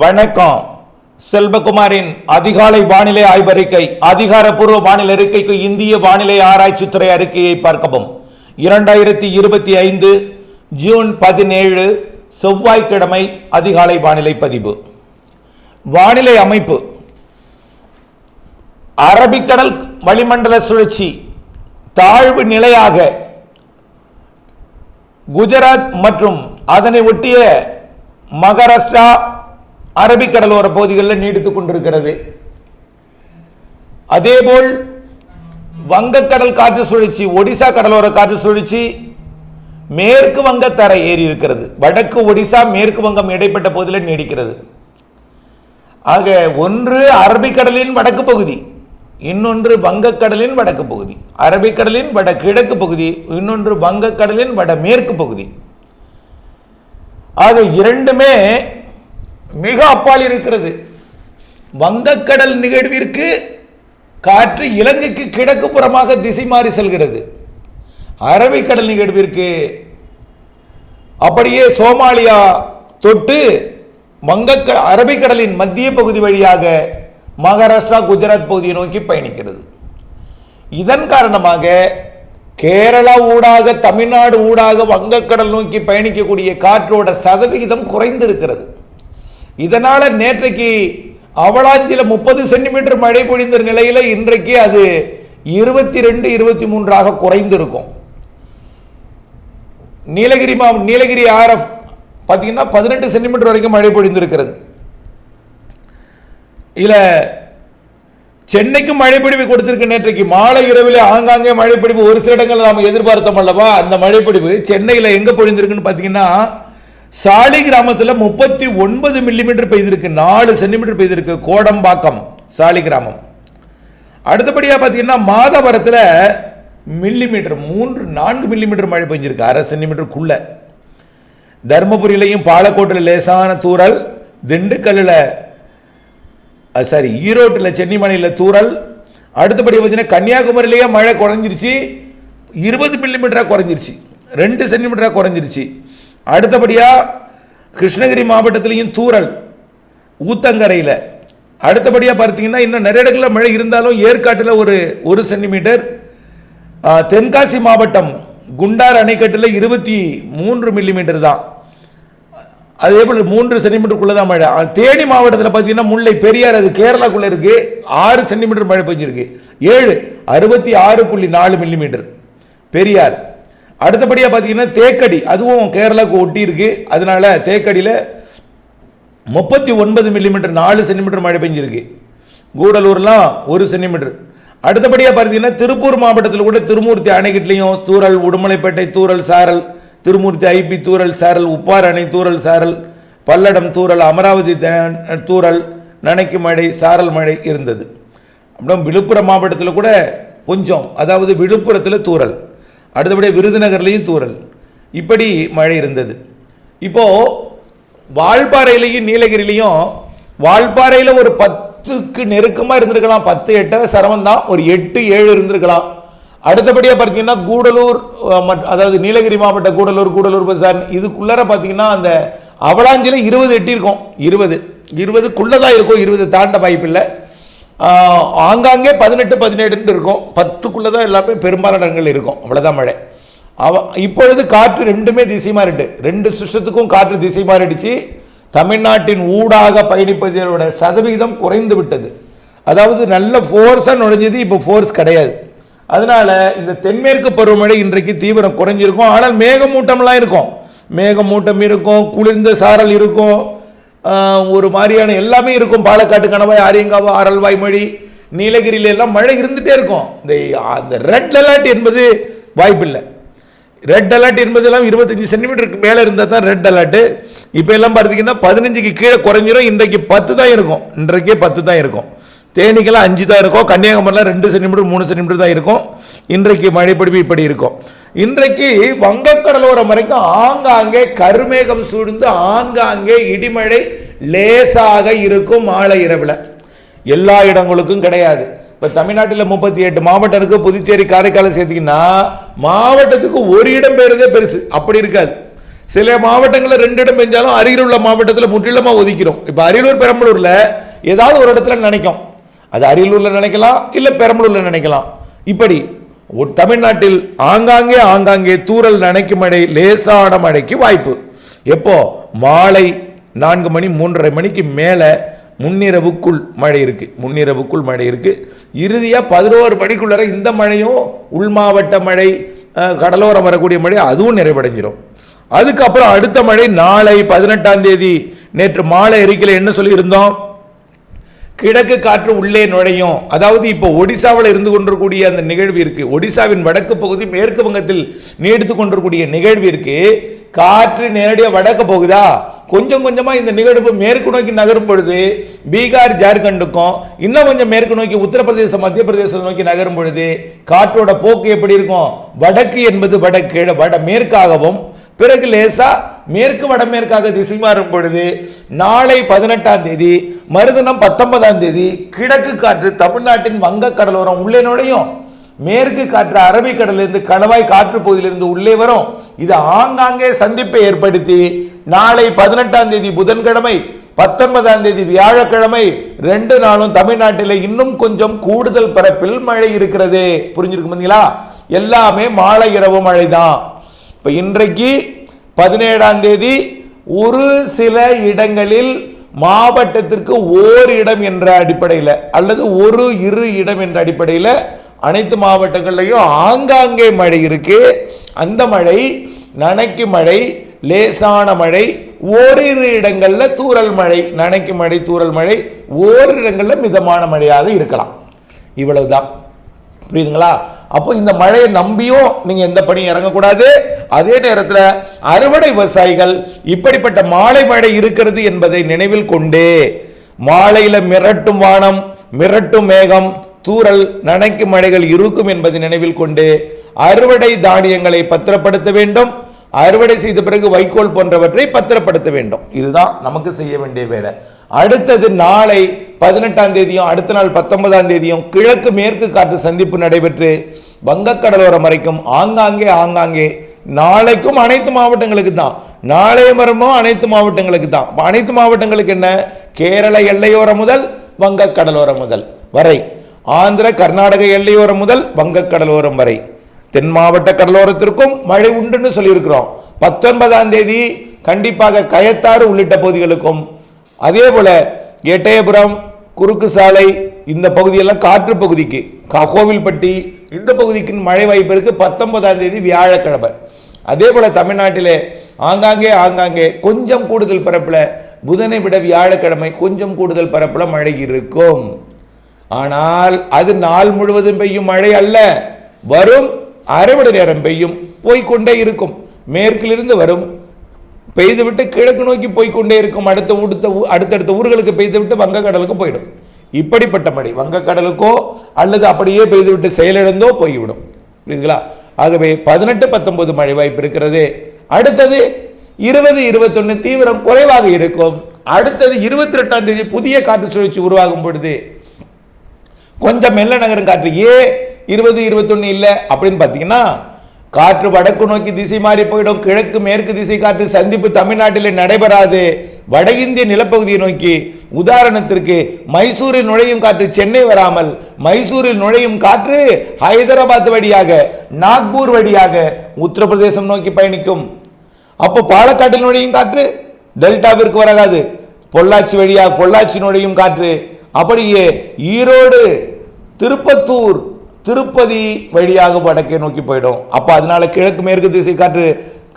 வணக்கம். செல்வகுமாரின் அதிகாலை வானிலை ஆய்வறிக்கை அதிகாரப்பூர்வ வானிலை அறிக்கைக்கு இந்திய வானிலை ஆராய்ச்சித்துறை அறிக்கையை பார்க்கவும். இரண்டாயிரத்தி இருபத்தி ஐந்து ஜூன் பதினேழு செவ்வாய்க்கிழமை அதிகாலை வானிலை பதிவு. வானிலை அமைப்பு. அரபிக்கடல் வளிமண்டல சுழற்சி தாழ்வு நிலையாக. குஜராத் மற்றும் அதனை ஒட்டிய மகாராஷ்டிரா அரபிக்கடலோர பகுதிகளில் நீடித்துக் கொண்டிருக்கிறது. அதேபோல் வங்கக்கடல் காற்று சுழற்சி ஒடிசா கடலோர காற்று சுழற்சி மேற்கு வங்கத்தரை ஏறி இருக்கிறது. வடக்கு ஒடிசா மேற்கு வங்கம் இடைப்பட்ட பகுதியில் நீடிக்கிறது. ஆக ஒன்று அரபிக்கடலின் வடக்கு பகுதி இன்னொன்று வங்கக்கடலின் வடக்கு பகுதி. அரபிக்கடலின் வட கிழக்கு பகுதி இன்னொன்று வங்கக்கடலின் வட மேற்கு பகுதி. ஆக இரண்டுமே மிக அப்பால் இருக்கிறது. வங்கக்கடல் நிகழ்விற்கு காற்று இலங்கைக்கு கிழக்கு புறமாக திசை மாறி செல்கிறது. அரபிக்கடல் நிகழ்விற்கு அப்படியே சோமாலியா தொட்டு வங்கக்க அரபிக்கடலின் மத்திய பகுதி வழியாக மகாராஷ்டிரா குஜராத் பகுதியை நோக்கி பயணிக்கிறது. இதன் காரணமாக கேரளா ஊடாக தமிழ்நாடு ஊடாக வங்கக்கடல் நோக்கி பயணிக்கக்கூடிய காற்றோட சதவிகிதம் குறைந்திருக்கிறது. இதனால் நேற்றைக்கு அவலாஞ்சியில் முப்பது சென்டிமீட்டர் மழை பொழிந்த நிலையில் இன்றைக்கு அது இருபத்தி ரெண்டு இருபத்தி மூன்றாக குறைந்திருக்கும். நீலகிரி மா நீலகிரி ஆர்எஃப் பார்த்தீங்கன்னா பதினெட்டு சென்டிமீட்டர் வரைக்கும் மழை பொழிந்திருக்கிறது. இதில் சென்னைக்கும் மழைப்பிடிவு கொடுத்திருக்கு நேற்றைக்கு. மாலை இரவில் ஆங்காங்கே மழைப்பிடிவு ஒரு சில இடங்களில் நாம் எதிர்பார்த்தோம் அல்லவா? அந்த மழைப்பிடிவு சென்னையில் எங்கே பொழிந்திருக்குன்னு பார்த்தீங்கன்னா சாலி கிராமத்தில் முப்பத்தி ஒன்பது மில்லிமீட்டர் பெய்திருக்கு நாலு சென்டிமீட்டர் பெய்திருக்கு கோடம்பாக்கம் சாலி கிராமம். அடுத்தபடியாக பார்த்தீங்கன்னா மாதவரத்தில் மில்லிமீட்டர் மூன்று நான்கு மில்லிமீட்டர் மழை பெஞ்சிருக்கு அரை சென்டிமீட்டருக்குள்ளே தருமபுரியிலையும் பாலக்கோட்டில் லேசான தூரல் திண்டுக்கல்லில் சாரி ஈரோட்டில் சென்னிமலையில் தூரல் அடுத்தபடி பார்த்தீங்கன்னா கன்னியாகுமரியிலேயே மழை குறைஞ்சிருச்சு இருபது மில்லிமீட்டராக குறைஞ்சிருச்சு ரெண்டு சென்டிமீட்டராக குறைஞ்சிருச்சு. அடுத்தபடியாக கிருஷ்ணகிரி மாவட்டத்திலையும் தூறல் ஊத்தங்கரையில். அடுத்தபடியாக பார்த்தீங்கன்னா இன்னும் நிறைய இடங்களில் மழை இருந்தாலும் ஏற்காட்டில் ஒரு ஒரு சென்டிமீட்டர். தென்காசி மாவட்டம் குண்டார் அணைக்கட்டில் இருபத்தி மூன்று மில்லிமீட்டர் தான். அதே போல் மூன்று சென்டிமீட்டருக்குள்ளே தான் மழை. தேனி மாவட்டத்தில் பார்த்தீங்கன்னா முல்லை பெரியார் அது கேரளாக்குள்ளே இருக்கு. ஆறு சென்டிமீட்டர் மழை பெஞ்சிருக்கு. ஏழு அறுபத்தி ஆறு புள்ளி நாலு மில்லிமீட்டர். பெரியார் அடுத்தபடியாக பார்த்தீங்கன்னா தேக்கடி. அதுவும் கேரளாவுக்கு ஒட்டி இருக்கு அதனால தேக்கடியில் முப்பத்தி ஒன்பது மில்லிமீட்டர் நாலு சென்டிமீட்டர் மழை பெஞ்சிருக்கு. கூடலூர்லாம் ஒரு சென்டிமீட்டர் அடுத்தபடியாக பார்த்தீங்கன்னா திருப்பூர் மாவட்டத்தில் கூட திருமூர்த்தி அணைக்கட்டுலையும் தூரல் உடுமலைப்பேட்டை தூரல் சாரல் திருமூர்த்தி ஐபி தூரல் சாரல் உப்பார் அணை தூரல் சாரல் பல்லடம் தூறல் அமராவதி தூரல் நனைக்கு மழை சாரல் மழை இருந்தது. அப்புறம் விழுப்புரம் மாவட்டத்தில் கூட கொஞ்சம் அதாவது விழுப்புரத்தில் தூரல். அடுத்தபடியே விருதுநகர்லேயும் தூறல். இப்படி மழை இருந்தது. இப்போது வால்பாறையிலையும் நீலகிரிலையும் வால்பாறையில் ஒரு பத்துக்கு நெருக்கமாக இருந்திருக்கலாம். பத்து எட்டு சிரமம் தான். ஒரு எட்டு ஏழு இருந்திருக்கலாம். அடுத்தபடியாக பார்த்தீங்கன்னா கூடலூர் அதாவது நீலகிரி மாவட்ட கூடலூர் கூடலூர் பசார் இதுக்குள்ளார பார்த்தீங்கன்னா அந்த அவலாஞ்சில் இருபது எட்டி இருக்கும் இருபது. இருபதுக்குள்ளே தான் இருக்கும். இருபது தாண்ட வாய்ப்பில்லை. ஆங்காங்கே பதினெட்டு பதினேழுன்னு இருக்கும். பத்துக்குள்ளே தான் எல்லாமே பெரும்பாலான இடங்கள் இருக்கும். அவ்வளோதான் மழை. அவ இப்பொழுது காற்று ரெண்டுமே திசை மாறிட்டு. ரெண்டு சுஷத்துக்கும் காற்று திசை மாறிடுச்சு. தமிழ்நாட்டின் ஊடாக பயணிப்பதோட சதவிகிதம் குறைந்து விட்டது. அதாவது நல்ல ஃபோர்ஸாக நுழைஞ்சது இப்போ ஃபோர்ஸ் கிடையாது. அதனால் இந்த தென்மேற்கு பருவமழை இன்றைக்கு தீவிரம் குறைஞ்சிருக்கும். ஆனால் மேகமூட்டம்லாம் இருக்கும். மேகமூட்டம் இருக்கும் குளிர்ந்த சாரல் இருக்கும். ஒரு மாதிரியான எல்லாமே இருக்கும். பாலக்காட்டு கணவாய் ஆரியங்காவா அரல்வாய் மொழி நீலகிரியில எல்லாம் மழை இருந்துகிட்டே இருக்கும். இந்த அந்த ரெட் அலர்ட் என்பது வாய்ப்பில்லை. ரெட் அலர்ட் என்பதெல்லாம் இருபத்தஞ்சி சென்டிமீட்டருக்கு மேலே இருந்தால் தான் ரெட் அலர்ட்டு இப்போ எல்லாம் பார்த்தீங்கன்னா பதினஞ்சுக்கு கீழே குறைஞ்சிரும். இன்றைக்கு பத்து தான் இருக்கும். இன்றைக்கே பத்து தான் இருக்கும். தேனிக்கெல்லாம் அஞ்சு தான் இருக்கும். கன்னியாகுமரியில் ரெண்டு சென்டிமீட்டர் மூணு சென்டிமீட்டர் தான் இருக்கும். இன்றைக்கு மழைப்பிடிப்பு இப்படி இருக்கும். இன்றைக்கு வங்கக்கடலோரம் வரைக்கும் ஆங்காங்கே கருமேகம் சூழ்ந்து ஆங்காங்கே இடிமழை லேசாக இருக்கும் மாலை இரவில். எல்லா இடங்களுக்கும் கிடையாது. இப்போ தமிழ்நாட்டில் முப்பத்தி எட்டு மாவட்டம் இருக்குது புதுச்சேரி காரைக்காலை சேர்த்திங்கன்னா மாவட்டத்துக்கு ஒரு இடம் பெயர்தே பெருசு. அப்படி இருக்காது. சில மாவட்டங்களில் ரெண்டு இடம் பெஞ்சாலும் அருகில் உள்ள மாவட்டத்தில் முற்றிலுமாக ஒதுக்கிறோம். இப்போ அரியலூர் பெரம்பலூரில் ஏதாவது ஒரு இடத்துல நினைக்கும். அது அரியலூரில் நினைக்கலாம் இல்லை பெரம்பலூரில் நினைக்கலாம். இப்படி தமிழ்நாட்டில் ஆங்காங்கே ஆங்காங்கே தூரல் நனைக்கும் மழை லேசான மழைக்கு வாய்ப்பு. எப்போ? மாலை நான்கு மணி மூன்றரை மணிக்கு மேலே முன்னிரவுக்குள் மழை இருக்குது முன்னிரவுக்குள் மழை இருக்குது இறுதியாக பதினோரு மணிக்குள்ளார இந்த மழையும் உள் மாவட்ட மழை கடலோரம் வரக்கூடிய மழை அதுவும் நிறைவடைஞ்சிரும். அதுக்கப்புறம் அடுத்த மழை நாளை பதினெட்டாம் தேதி. நேற்று மாலை அறிக்கையில் என்ன சொல்லியிருந்தோம்? கிழக்கு காற்று உள்ளே நுழையும். அதாவது இப்போ ஒடிசாவில் இருந்து கொண்டிருக்கூடிய அந்த நிகழ்வு இருக்கு. ஒடிசாவின் வடக்கு பகுதி மேற்கு வங்கத்தில் நீடித்து கொண்டிருக்கூடிய நிகழ்வு இருக்கு. காற்று நேரடியாக வடக்கு போகுதா? கொஞ்சம் கொஞ்சமா இந்த நிகழ்வு மேற்கு நோக்கி நகரும் பொழுது பீகார் ஜார்க்கண்டுக்கும் இன்னும் கொஞ்சம் மேற்கு நோக்கி உத்தரப்பிரதேசம் மத்திய பிரதேசம் நோக்கி நகரும் பொழுது காற்றோட போக்கு எப்படி இருக்கும்? வடக்கு என்பது வடக்கு வட மேற்காகவும் பிறகு லேசா மேற்கு வடமேற்காக திசை மாறும் பொழுது நாளை பதினெட்டாம் தேதி மறுதினம் பத்தொன்பதாம் தேதி கிழக்கு காற்று தமிழ்நாட்டின் வங்க கடலோரம் உள்ளே நுழையும். மேற்கு காற்று அரபிக்கடலிருந்து கணவாய் காற்று பகுதியிலிருந்து உள்ளே வரும். இது ஆங்காங்கே சந்திப்பை ஏற்படுத்தி நாளை பதினெட்டாம் தேதி புதன்கிழமை பத்தொன்பதாம் தேதி வியாழக்கிழமை ரெண்டு நாளும் தமிழ்நாட்டில் இன்னும் கொஞ்சம் கூடுதல் பரப்பில் மழை இருக்கிறது. புரிஞ்சிருக்கு பார்த்தீங்களா எல்லாமே மாலை இரவு மழை தான் இப்போ இன்றைக்கு பதினேழாம் தேதி ஒரு சில இடங்களில் மாவட்டத்திற்கு ஓர் இடம் என்ற அடிப்படையில் அல்லது ஒரு இரு இடம் என்ற அடிப்படையில் அனைத்து மாவட்டங்கள்லையும் ஆங்காங்கே மழை இருக்கு. அந்த மழை நனைக்கு மழை லேசான மழை ஓரிரு இடங்களில் தூரல் மழை நனைக்கு மழை தூரல் மழை ஓரிரு மிதமான மழையாக இருக்கலாம். இவ்வளவுதான். புரியுதுங்களா? அப்போ இந்த மழையை நம்பியும் நீங்கள் எந்த பணியும் இறங்கக்கூடாது. அதே நேரத்தில் அறுவடை விவசாயிகள் இப்படிப்பட்ட மாலை மழை இருக்கிறது என்பதை நினைவில் கொண்டு மாலையில் மிரட்டும் வானம் மிரட்டும் மேகம் தூறல் நனைக்கும் மழைகள் இருக்கும் என்பதை நினைவில் கொண்டு அறுவடை தானியங்களை பத்திரப்படுத்த வேண்டும். அறுவடை செய்த பிறகு வைக்கோல் போன்றவற்றை பத்திரப்படுத்த வேண்டும். இதுதான் நமக்கு செய்ய வேண்டிய வேலை. அடுத்தது நாளை பதினெட்டாம் தேதியும் அடுத்த நாள் பத்தொன்பதாம் தேதியும் கிழக்கு மேற்கு காற்று சந்திப்பு நடைபெற்று வங்கக்கடலோரம் வரைக்கும் ஆங்காங்கே ஆங்காங்கே நாளைக்கும் அனைத்து மாவட்டங்களுக்கு தான். நாளைய மரமும் அனைத்து மாவட்டங்களுக்கு தான். அனைத்து மாவட்டங்களுக்கு என்ன? கேரள எல்லையோரம் முதல் வங்கக்கடலோரம் முதல் வரை. ஆந்திர கர்நாடக எல்லையோரம் முதல் வங்கக்கடலோரம் வரை. தென் மாவட்ட கடலோரத்திற்கும் மழை உண்டுன்னு சொல்லியிருக்கிறோம். பத்தொன்பதாம் தேதி கண்டிப்பாக கயத்தாறு உள்ளிட்ட பகுதிகளுக்கும். அதே போல எட்டயபுரம் குறுக்கு சாலை இந்த பகுதியெல்லாம் காற்று பகுதிக்கு. கோவில்பட்டி இந்த பகுதிக்கு மழை வாய்ப்பு இருக்குது பத்தொன்பதாம் தேதி வியாழக்கிழமை. அதே போல் தமிழ்நாட்டிலே ஆங்காங்கே ஆங்காங்கே கொஞ்சம் கூடுதல் பரப்பில் புதனை விட வியாழக்கிழமை கொஞ்சம் கூடுதல் பரப்பில் மழை இருக்கும். ஆனால் அது நாள் முழுவதும் பெய்யும் மழை அல்ல. வரும் அரை மணி நேரம் பெய்யும் போய்க்கொண்டே இருக்கும். மேற்கிலிருந்து வரும் பெய்துவிட்டு கிழக்கு நோக்கி போய்க்கொண்டே இருக்கும். அடுத்த ஊடுத்த ஊ- அடுத்தடுத்த ஊர்களுக்கு பெய்துவிட்டு வங்கக்கடலுக்கு போயிடும். இப்படிப்பட்ட மழை வங்கக்கடலுக்கோ அல்லது அப்படியே பெய்துவிட்டு செயலிழந்தோ போய்விடும். புரியுதுங்களா? ஆகவே பதினெட்டு பத்தொன்பது மழை வாய்ப்பு இருக்கிறது. அடுத்தது இருபது இருபத்தொன்னு தீவிரம் குறைவாக இருக்கும். அடுத்தது இருபத்தி ரெண்டாம் தேதி புதிய காற்று சுழற்சி உருவாகும் பொழுது கொஞ்சம் மெல்ல நகரும் காற்று ஏன் இருபது இருபத்தொன்னு இல்லை அப்படின்னு பார்த்தீங்கன்னா காற்று வடக்கு நோக்கி திசை மாறி போயிடும். கிழக்கு மேற்கு திசை காற்று சந்திப்பு தமிழ்நாட்டில் நடைபெறாது. வட இந்திய நிலப்பகுதியை நோக்கி உதாரணத்திற்கு மைசூரில் நுழையும் காற்று சென்னை வராமல் மைசூரில் நுழையும் காற்று ஹைதராபாத் வழியாக நாக்பூர் வழியாக உத்தரப்பிரதேசம் நோக்கி பயணிக்கும். அப்போ பாலக்காட்டில் நுழையும் காற்று டெல்டாவிற்கு வராது. பொள்ளாச்சி வழியாக பொள்ளாச்சி நுழையும் காற்று அப்படியே ஈரோடு திருப்பத்தூர் திருப்பதி வழியாக வடக்கே நோக்கி போயிடும். அப்போ அதனால கிழக்கு மேற்கு திசை காற்று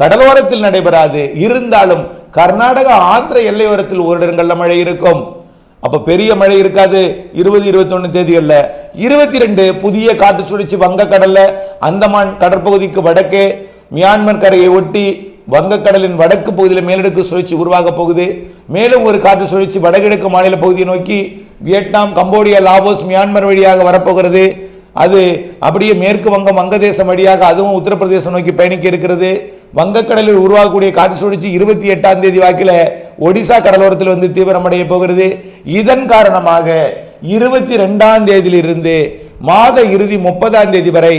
கடலோரத்தில் நடைபெறாது. இருந்தாலும் கர்நாடகா ஆந்திர எல்லையோரத்தில் ஓரிடங்களில் மழை இருக்கும். அப்போ பெரிய மழை இருக்காது. இருபது இருபத்தொன்னு தேதிகளில். இருபத்தி ரெண்டு புதிய காற்று சுழற்சி வங்கக்கடலில் அந்தமான் கடற்பகுதிக்கு வடக்கே மியான்மர் கரையை ஒட்டி வங்கக்கடலின் வடக்கு பகுதியில் மேலடுக்கு சுழற்சி உருவாக போகுது. மேலும் ஒரு காற்று சுழற்சி வடகிழக்கு மாநில பகுதியை நோக்கி வியட்நாம் கம்போடியா லாவோஸ் மியான்மர் வழியாக வரப்போகிறது. அது அப்படியே மேற்கு வங்கம் வங்கதேசம் வழியாக அதுவும் உத்தரப்பிரதேசம் நோக்கி பயணிக்க இருக்கிறது. வங்கக்கடலில் உருவாகக்கூடிய காற்று சுழற்சி இருபத்தி எட்டாம் தேதி வாக்கில் ஒடிசா கடலோரத்தில் வந்து தீவிரமடைய போகிறது. இதன் காரணமாக இருபத்தி ரெண்டாம் தேதியிலிருந்து மாத இறுதி முப்பதாம் தேதி வரை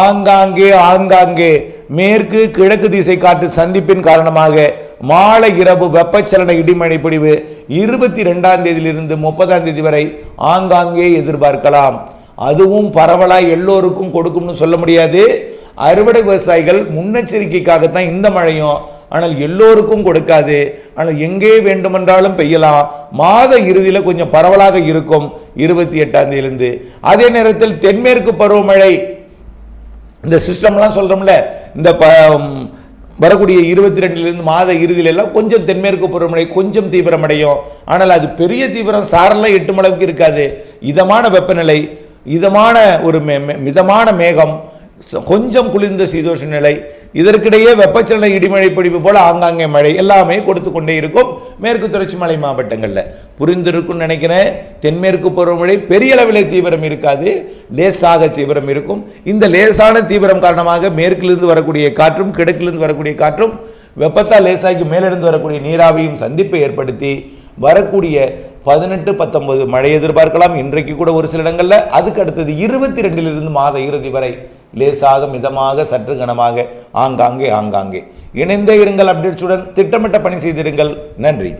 ஆங்காங்கே ஆங்காங்கே மேற்கு கிழக்கு திசை காற்று சந்திப்பின் காரணமாக மாலை இரவு வெப்பச்சலன இடிமழை பிடிவு இருபத்தி ரெண்டாம் தேதியிலிருந்து முப்பதாம் தேதி வரை ஆங்காங்கே எதிர்பார்க்கலாம். அதுவும் பரவலாக எல்லோருக்கும் கொடுக்கும்னு சொல்ல முடியாது. அறுவடை விவசாயிகள் முன்னெச்சரிக்கைக்காகத்தான் இந்த மழையும் ஆனால் எல்லோருக்கும் கொடுக்காது. ஆனால் எங்கே வேண்டுமென்றாலும் பெய்யலாம். மாத இறுதியில் கொஞ்சம் பரவலாக இருக்கும் இருபத்தி எட்டாம் தேதியிலிருந்து. அதே நேரத்தில் தென்மேற்கு பருவமழை இந்த சிஸ்டம்லாம் சொல்கிறோம்ல இந்த ப வரக்கூடிய இருபத்தி ரெண்டுலேருந்து மாத இறுதியிலெல்லாம் கொஞ்சம் தென்மேற்கு பருவமழை கொஞ்சம் தீவிரமடையும். ஆனால் அது பெரிய தீவிரம் சாரெல்லாம் எட்டும் அளவுக்கு இருக்காது. இதமான வெப்பநிலை இதமான ஒரு மெ மிதமான மேகம் கொஞ்சம் குளிர்ந்த சீதோஷ நிலை இதற்கிடையே வெப்பச்சலன இடிமழை பிடிப்பு போல ஆங்காங்கே மழை எல்லாமே கொடுத்து கொண்டே இருக்கும் மேற்கு தொடர்ச்சி மலை மாவட்டங்களில். புரிந்திருக்கும்னு நினைக்கிறேன். தென்மேற்கு பருவமழை பெரிய அளவில் தீவிரம் இருக்காது. லேசாக தீவிரம் இருக்கும். இந்த லேசான தீவிரம் காரணமாக மேற்கிலிருந்து வரக்கூடிய காற்றும் கிழக்கிலிருந்து வரக்கூடிய காற்றும் வெப்பத்தால் லேசாகி மேலிருந்து வரக்கூடிய நீராவியும் சந்திப்பை ஏற்படுத்தி வரக்கூடிய பதினெட்டு பத்தொன்பது மழை எதிர்பார்க்கலாம். இன்றைக்கு கூட ஒரு சில இடங்களில் அதுக்கு அடுத்தது இருபத்தி ரெண்டிலிருந்து மாத இறுதி வரை லேசாக மிதமாக சற்று கனமாக ஆங்காங்கே ஆங்காங்கே. இணைந்தே இருங்கள் அப்டேட்ஸுடன். திட்டமிட்ட பணி செய்திடுங்கள். நன்றி.